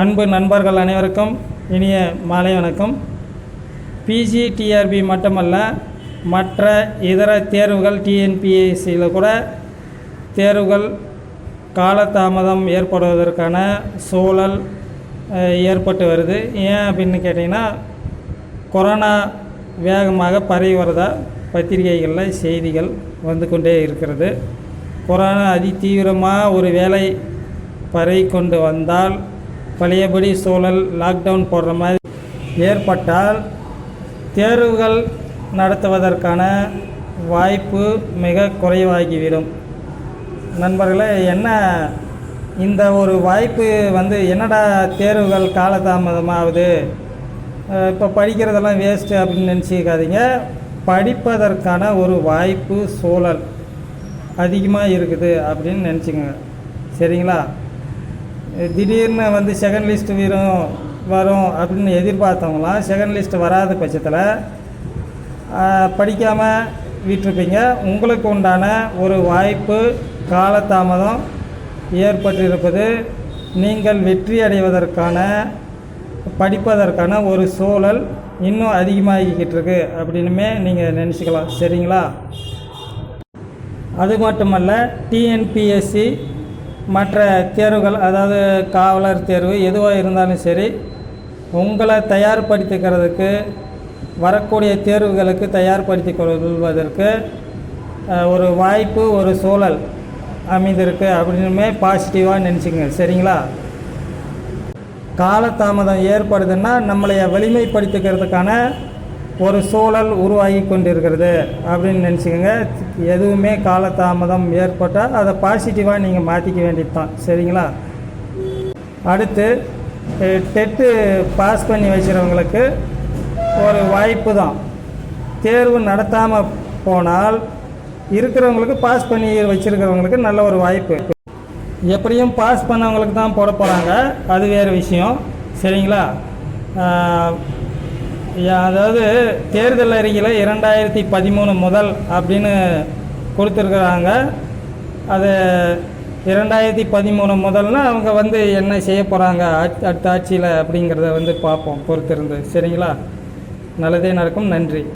அன்பு நண்பர்கள் அனைவருக்கும் இனிய மாலை வணக்கம். பிஜி டிஆர்பி மட்டுமல்ல மற்ற இதர தேர்வுகள் டிஎன்பிஎஸ்சியில் கூட தேர்வுகள் காலதாமதம் ஏற்படுவதற்கான சூழல் ஏற்பட்டு வருது. ஏன் அப்படின்னு கேட்டிங்கன்னா கொரோனா வேகமாக பரவி வரதா? பத்திரிகைகளில் செய்திகள் வந்து கொண்டே இருக்கிறது. கொரோனா அதி தீவிரமாக ஒரு வேலை பரவி கொண்டு வந்தால் பழையபடி சூழல் லாக்டவுன் போடுற மாதிரி ஏற்பட்டால் தேர்வுகள் நடத்துவதற்கான வாய்ப்பு மிக குறைவாகிவிடும். நண்பர்களே என்ன? இந்த ஒரு வாய்ப்பு வந்து என்னடா தேர்வுகள் காலதாமதமாகுது? இப்போ படிக்கிறதெல்லாம் வேஸ்ட்டு அப்படின்னு நினச்சிக்காதீங்க. படிப்பதற்கான ஒரு வாய்ப்பு சூழல் அதிகமாக இருக்குது அப்படின்னு நினச்சிக்கோங்க. சரிங்களா? திடீர்னு வந்து செகண்ட் லிஸ்ட் வீரம் வரும் அப்படின்னு எதிர்பார்த்தவங்களாம் செகண்ட் லிஸ்ட் வராத பட்சத்தில் படிக்காமல் விட்டுருப்பீங்க. உங்களுக்கு உண்டான ஒரு வாய்ப்பு காலதாமதம் ஏற்பட்டிருப்பது நீங்கள் வெற்றி அடைவதற்கான படிப்பதற்கான ஒரு சூழல் இன்னும் அதிகமாகிக்கிட்டு இருக்கு அப்படின்னுமே நீங்கள் நினச்சிக்கலாம். சரிங்களா? அது மட்டுமல்ல டிஎன்பிஎஸ்சி மற்ற தேர்வுகள் அதாவது காவலர் தேர்வு எதுவாக இருந்தாலும் சரி உங்களை தயார்படுத்திக்கிறதுக்கு வரக்கூடிய தேர்வுகளுக்கு தயார்படுத்தி கொள்வதற்கு ஒரு வாய்ப்பு ஒரு சூழல் அமைந்திருக்கு அப்படின்னுமே பாசிட்டிவாக நினச்சிங்க. சரிங்களா? காலதாமதம் ஏற்படுதுன்னா நம்மளைய வலிமைப்படுத்திக்கிறதுக்கான ஒரு சூழல் உருவாகி கொண்டிருக்கிறது அப்படின்னு நினச்சிக்கோங்க. எதுவுமே காலதாமதம் ஏற்பட்டால் அதை பாசிட்டிவாக நீங்கள் மாற்றிக்க வேண்டியது தான் சரிங்களா? அடுத்து டெட்டு பாஸ் பண்ணி வச்சுருவங்களுக்கு ஒரு வாய்ப்பு தான். தேர்வு நடத்தாமல் போனால் இருக்கிறவங்களுக்கு பாஸ் பண்ணி வச்சுருக்கிறவங்களுக்கு நல்ல ஒரு வாய்ப்பு. எப்படியும் பாஸ் பண்ணவங்களுக்கு தான் போட போகிறாங்க அது வேறு விஷயம். சரிங்களா? அதாவது தேர்தல் அறிக்கையில் இரண்டாயிரத்தி பதிமூணு முதல் அப்படின்னு கொடுத்துருக்குறாங்க. அது இரண்டாயிரத்தி பதிமூணு முதல்னா அவங்க வந்து என்ன செய்ய போகிறாங்க அடுத்த ஆட்சியில் அப்படிங்கிறத வந்து பார்ப்போம் பொறுத்திருந்து. சரிங்களா? நல்லதே நடக்கும். நன்றி.